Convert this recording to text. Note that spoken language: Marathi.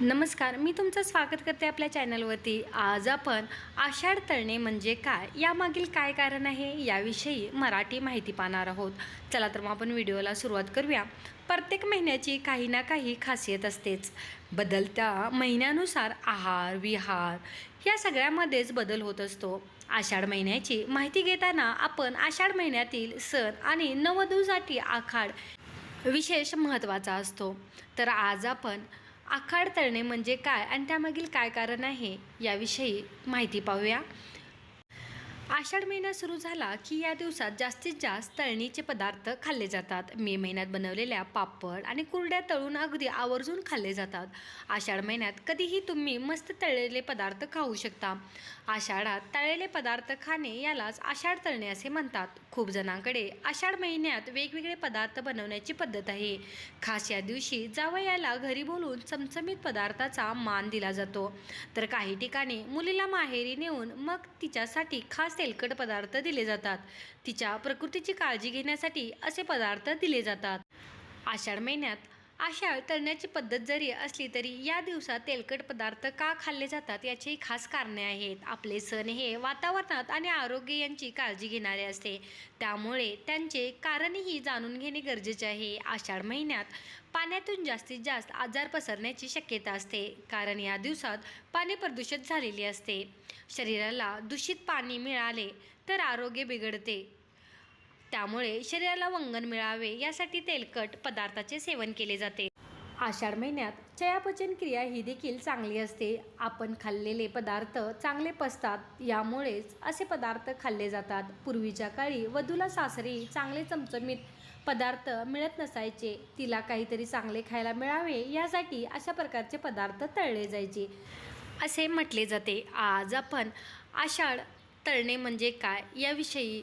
नमस्कार मी तुमचं स्वागत करते आपल्या चॅनलवरती. आज आपण आषाढ तळणे म्हणजे काय? यामागील काय कारण आहे? याविषयी मराठी माहिती पाहणार आहोत. चला तर मग आपण व्हिडिओला सुरुवात करूया. प्रत्येक महिन्याची काही ना काही खासियत असतेच. बदलत्या महिन्यानुसार आहार विहार या सगळ्यामध्येच बदल होत असतो. आषाढ महिन्याची माहिती घेताना आपण आषाढ महिन्यातील सण आणि नवधूसाठी आखाड विशेष महत्त्वाचा असतो. तर आज आपण आखाड तळणे म्हणजे काय? आणि त्यामागील काय कारण आहे? याविषयी माहिती पाहूया. आषाढ महिना सुरू झाला की या दिवसात जास्तीत जास्त तळणीचे पदार्थ खाल्ले जातात. मे महिन्यात बनवलेल्या पापड आणि कुरड्या तळून अगदी आवर्जून खाल्ले जातात. आषाढ महिन्यात कधीही तुम्ही मस्त तळलेले पदार्थ खाऊ शकता. आषाढात तळलेले पदार्थ खाणे यालाच आषाढ तळणे असे म्हणतात. खूप जणांकडे आषाढ महिन्यात वेगवेगळे पदार्थ बनवण्याची पद्धत आहे. खास या दिवशी जावयाला घरी बोलून चमचमीत पदार्थाचा मान दिला जातो. तर काही ठिकाणी मुलीला माहेरी नेऊन मग तिच्यासाठी खास तेलकट पदार्थ दिले जातात. तिच्या प्रकृतीची काळजी घेण्यासाठी असे पदार्थ दिले जातात. आषाढ महिन्यात आषाढ तळण्याची पद्धत जरी असली तरी या दिवसात तेलकट पदार्थ का खाल्ले जातात याची खास कारणे आहेत. आपले सण हे वातावरणात आणि आरोग्य यांची काळजी घेणारे असते. त्यामुळे त्यांचे कारणही जाणून घेणे गरजेचे आहे. आषाढ महिन्यात पाण्यातून जास्तीत जास्त आजार पसरण्याची शक्यता असते कारण या दिवसात पाणी प्रदूषित झालेले असते. शरीराला दूषित पाणी मिळाले तर आरोग्य बिघडते. त्यामुळे शरीराला वंगण मिळावे यासाठी तेलकट पदार्थाचे सेवन केले जाते. आषाढ महिन्यात चयापचन क्रिया ही देखील चांगली असते. आपण खाल्लेले पदार्थ चांगले पचतात यामुळेच असे पदार्थ खाल्ले जातात. पूर्वीच्या काळी वधूला सासरी चांगले चमचमीत पदार्थ मिळत नसायचे. तिला काहीतरी चांगले खायला मिळावे यासाठी अशा प्रकारचे पदार्थ तळले जायचे. असे म्हटले जाते. आज आपण आषाढ तळणे म्हणजे काय याविषयी